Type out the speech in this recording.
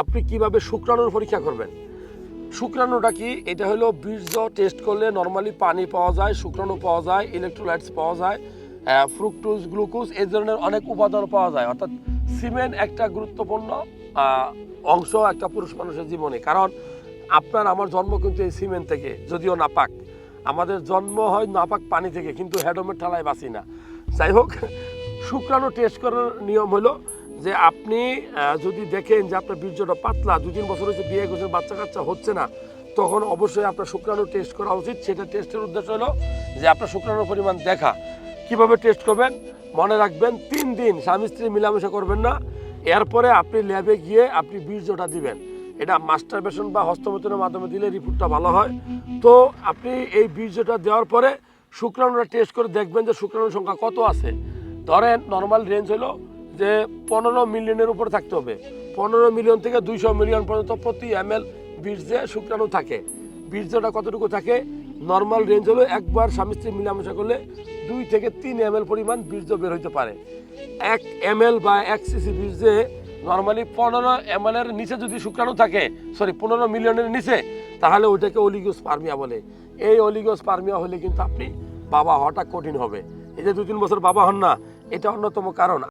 আপনি কীভাবে শুক্রাণুর পরীক্ষা করবেন? শুক্রাণুটা কি? এটা হলো বীর্য টেস্ট করলে নর্মালি পানি পাওয়া যায়, শুক্রাণু পাওয়া যায় ইলেকট্রোলাইটস পাওয়া যায় ফ্রুক্টোজ গ্লুকোজ এই ধরনের অনেক উপাদান পাওয়া যায়। অর্থাৎ সিমেন্ট একটা গুরুত্বপূর্ণ অংশ একটা পুরুষ মানুষের জীবনে। কারণ আপনার, আমার জন্ম কিন্তু এই সিমেন্ট থেকে, যদিও নাপাক। আমাদের জন্ম হয় নাপাক পানি থেকে, কিন্তু হেডমের ঠালায় বাঁচি না। যাই হোক, শুক্রাণু টেস্ট করার নিয়ম হলো যে আপনি যদি দেখেন যে আপনার বীর্যটা পাতলা দু তিন বছর হয়েছে বিয়ে করছেন বাচ্চা কাচ্চা হচ্ছে না, তখন অবশ্যই আপনার শুক্রাণু টেস্ট করা উচিত। সেটা টেস্টের উদ্দেশ্য হলো যে আপনার শুক্রাণুর পরিমাণ দেখা। কীভাবে টেস্ট করবেন? মনে রাখবেন, তিন দিন স্বামী স্ত্রী মিলামেশা করবেন না। এরপরে আপনি ল্যাবে গিয়ে আপনি বীর্যটা দিবেন। এটা মাস্টার মাস্টারবেশন বা হস্তমৈথুনের মাধ্যমে দিলে রিপোর্টটা ভালো হয়। তো আপনি এই বীর্যটা দেওয়ার পরে শুক্রাণুটা টেস্ট করে দেখবেন যে শুক্রাণুর সংখ্যা কত আছে। ধরেন নর্মাল রেঞ্জ হলো যে পনেরো মিলিয়নের উপর থাকতে হবে। পনেরো মিলিয়ন থেকে দুইশো মিলিয়ন পর্যন্ত প্রতি এম এল বীর্যে শুক্রাণু থাকে। বীর্যটা কতটুকু থাকে? নর্মাল রেঞ্জ হলো একবার স্বামী স্ত্রী মিলামেশা করলে দুই থেকে তিন এম পরিমাণ বীর্য বের হইতে পারে। এক এম এল বা এক সিসি বীর্যে নর্মালি পনেরো এম এর নিচে যদি শুক্রাণু থাকে সরি পনেরো মিলিয়নের নিচে, তাহলে ওইটাকে অলিগোস্পার্মিয়া বলে। এই অলিগোস্পার্মিয়া হলে কিন্তু আপনি বাবা হওয়াটা কঠিন হবে। এই যে দু তিন বছর বাবা হন না, এটা অন্যতম কারণ।